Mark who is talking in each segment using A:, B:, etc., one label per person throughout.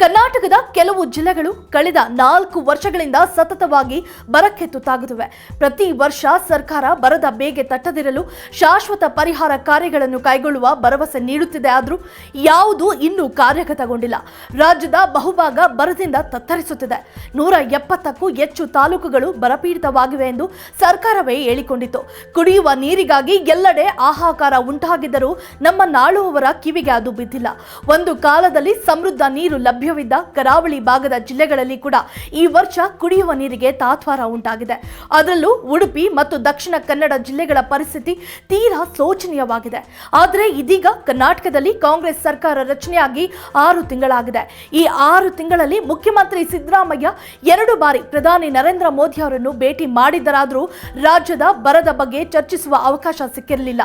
A: ಕರ್ನಾಟಕದ ಕೆಲವು ಜಿಲ್ಲೆಗಳು ಕಳೆದ ನಾಲ್ಕು ವರ್ಷಗಳಿಂದ ಸತತವಾಗಿ ಬರಕ್ಕೆ ತುತ್ತಾಗುತ್ತಿವೆ ಪ್ರತಿ ವರ್ಷ ಸರ್ಕಾರ ಬರದ ಬೇಗೆ ತಟ್ಟದಿರಲು ಶಾಶ್ವತ ಪರಿಹಾರ ಕಾರ್ಯಗಳನ್ನು ಕೈಗೊಳ್ಳುವ ಭರವಸೆ ನೀಡುತ್ತಿದೆ ಆದರೂ ಯಾವುದು ಇನ್ನೂ ಕಾರ್ಯಗತಗೊಂಡಿಲ್ಲ. ರಾಜ್ಯದ ಬಹುಭಾಗ ಬರದಿಂದ ತತ್ತರಿಸುತ್ತಿದೆ. ನೂರ ಎಪ್ಪತ್ತಕ್ಕೂ ಹೆಚ್ಚು ತಾಲೂಕುಗಳು ಬರಪೀಡಿತವಾಗಿವೆ ಎಂದು ಸರ್ಕಾರವೇ ಹೇಳಿಕೊಂಡಿತ್ತು. ಕುಡಿಯುವ ನೀರಿಗಾಗಿ ಎಲ್ಲೆಡೆ ಆಹಾಕಾರ ಉಂಟಾಗಿದ್ದರೂ ನಮ್ಮ ನಾಳುವವರ ಕಿವಿಗೆ ಅದು ಬಿದ್ದಿಲ್ಲ. ಒಂದು ಕಾಲದಲ್ಲಿ ಸಮೃದ್ಧ ನೀರು ಲಭ್ಯವಿದ್ದ ಕರಾವಳಿ ಭಾಗದ ಜಿಲ್ಲೆಗಳಲ್ಲಿ ಕೂಡ ಈ ವರ್ಷ ಕುಡಿಯುವ ನೀರಿಗೆ ತಾತ್ವಾರ ಉಂಟಾಗಿದೆ. ಅದರಲ್ಲೂ ಉಡುಪಿ ಮತ್ತು ದಕ್ಷಿಣ ಕನ್ನಡ ಜಿಲ್ಲೆಗಳ ಪರಿಸ್ಥಿತಿ ತೀರಾ ಶೋಚನೀಯವಾಗಿದೆ. ಆದರೆ ಇದೀಗ ಕರ್ನಾಟಕದಲ್ಲಿ ಕಾಂಗ್ರೆಸ್ ಸರ್ಕಾರ ರಚನೆಯಾಗಿ ಆರು ತಿಂಗಳಾಗಿದೆ. ಈ ಆರು ತಿಂಗಳಲ್ಲಿ ಮುಖ್ಯಮಂತ್ರಿ ಸಿದ್ದರಾಮಯ್ಯ ಎರಡು ಬಾರಿ ಪ್ರಧಾನಿ ನರೇಂದ್ರ ಮೋದಿ ಅವರನ್ನು ಭೇಟಿ ಮಾಡಿದ್ದರಾದರೂ ರಾಜ್ಯದ ಬರದ ಬಗ್ಗೆ ಚರ್ಚಿಸುವ ಅವಕಾಶ ಸಿಕ್ಕಿರಲಿಲ್ಲ.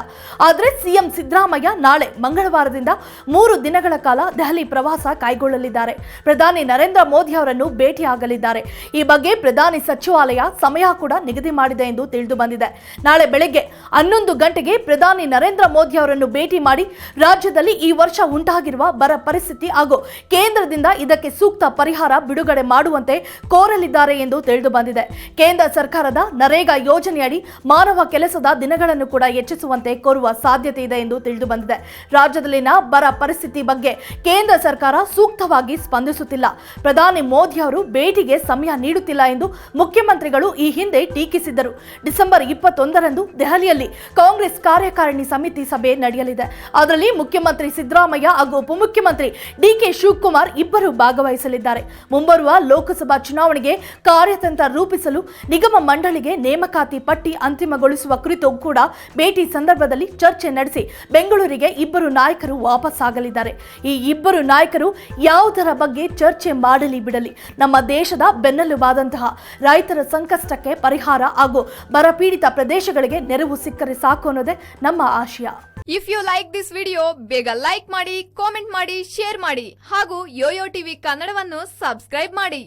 A: ಆದರೆ ಸಿಎಂ ಸಿದ್ದರಾಮಯ್ಯ ನಾಳೆ ಮಂಗಳವಾರದಿಂದ ಮೂರು ದಿನಗಳ ಕಾಲ ದೆಹಲಿ ಪ್ರವಾಸ ಕೈಗೊಳ್ಳಲಿದ್ದಾರೆ. ಪ್ರಧಾನಿ ನರೇಂದ್ರ ಮೋದಿ ಅವರನ್ನು ಭೇಟಿಯಾಗಲಿದ್ದಾರೆ. ಈ ಬಗ್ಗೆ ಪ್ರಧಾನಿ ಸಚಿವಾಲಯ ಸಮಯ ಕೂಡ ನಿಗದಿ ಮಾಡಿದೆ ಎಂದು ತಿಳಿದು ಬಂದಿದೆ. ನಾಳೆ ಬೆಳಗ್ಗೆ ಹನ್ನೊಂದು ಗಂಟೆಗೆ ಪ್ರಧಾನಿ ನರೇಂದ್ರ ಮೋದಿ ಅವರನ್ನು ಭೇಟಿ ಮಾಡಿ ರಾಜ್ಯದಲ್ಲಿ ಈ ವರ್ಷ ಉಂಟಾಗಿರುವ ಬರ ಪರಿಸ್ಥಿತಿ ಹಾಗೂ ಕೇಂದ್ರದಿಂದ ಇದಕ್ಕೆ ಸೂಕ್ತ ಪರಿಹಾರ ಬಿಡುಗಡೆ ಮಾಡುವಂತೆ ಕೋರಲಿದ್ದಾರೆ ಎಂದು ತಿಳಿದು ಬಂದಿದೆ. ಕೇಂದ್ರ ಸರ್ಕಾರದ ನರೇಗಾ ಯೋಜನೆಯಡಿ ಮಾನವ ಕೆಲಸದ ದಿನಗಳನ್ನು ಕೂಡ ಹೆಚ್ಚಿಸುವಂತೆ ಕೋರುವ ಸಾಧ್ಯತೆ ಇದೆ ಎಂದು ತಿಳಿದು ಬಂದಿದೆ. ರಾಜ್ಯದಲ್ಲಿನ ಬರ ಪರಿಸ್ಥಿತಿ ಬಗ್ಗೆ ಕೇಂದ್ರ ಸರ್ಕಾರ ಸೂಕ್ತವಾಗಿ ಸ್ಪಂದಿಸುತ್ತಿಲ್ಲ. ಪ್ರಧಾನಿ ಮೋದಿ ಅವರು ಭೇಟಿಗೆ ಸಮಯ ನೀಡುತ್ತಿಲ್ಲ ಎಂದು ಮುಖ್ಯಮಂತ್ರಿಗಳು ಈ ಹಿಂದೆ ಟೀಕಿಸಿದ್ದರು. ಡಿಸೆಂಬರ್ ಇಪ್ಪತ್ತೊಂದರಂದು ದೆಹಲಿಯಲ್ಲಿ ಕಾಂಗ್ರೆಸ್ ಕಾರ್ಯಕಾರಿಣಿ ಸಮಿತಿ ಸಭೆ ನಡೆಯಲಿದೆ. ಅದರಲ್ಲಿ ಮುಖ್ಯಮಂತ್ರಿ ಸಿದ್ದರಾಮಯ್ಯ ಹಾಗೂ ಉಪಮುಖ್ಯಮಂತ್ರಿ ಡಿಕೆ ಶಿವಕುಮಾರ್ ಇಬ್ಬರು ಭಾಗವಹಿಸಲಿದ್ದಾರೆ. ಮುಂಬರುವ ಲೋಕಸಭಾ ಚುನಾವಣೆಗೆ ಕಾರ್ಯತಂತ್ರ ರೂಪಿಸಲು ನಿಗಮ ಮಂಡಳಿಗೆ ನೇಮಕಾತಿ ಪಟ್ಟಿ ಅಂತಿಮಗೊಳಿಸುವ ಕುರಿತು ಕೂಡ ಭೇಟಿ ಸಂದರ್ಭದಲ್ಲಿ ಚರ್ಚೆ ನಡೆಸಿ ಬೆಂಗಳೂರಿಗೆ ಇಬ್ಬರು ನಾಯಕರು ವಾಪಸ್ ಆಗಲಿದ್ದಾರೆ ಈ ಇಬ್ಬರು ನಾಯಕರು ಯಾವುದರ ಬಗ್ಗೆ ಚರ್ಚೆ ಮಾಡಲಿ ಬಿಡಲಿ. ನಮ್ಮ ದೇಶದ ಬೆನ್ನೆಲುಬಾದಂತಹ ರೈತರ ಸಂಕಷ್ಟಕ್ಕೆ ಪರಿಹಾರ ಹಾಗೂ ಬರಪೀಡಿತ ಪ್ರದೇಶಗಳಿಗೆ ನೆರವು ಸಿಕ್ಕರೆ ಸಾಕು ಅನ್ನೋದೇ ನಮ್ಮ ಆಶಯ.
B: If you like this video ಬೇಗ ಲೈಕ್ ಮಾಡಿ ಕಾಮೆಂಟ್ ಮಾಡಿ ಶೇರ್ ಮಾಡಿ ಹಾಗೂ ಯೋಯೋ ಟಿವಿ ಕನ್ನಡವನ್ನು ಸಬ್ಸ್ಕ್ರೈಬ್ ಮಾಡಿ.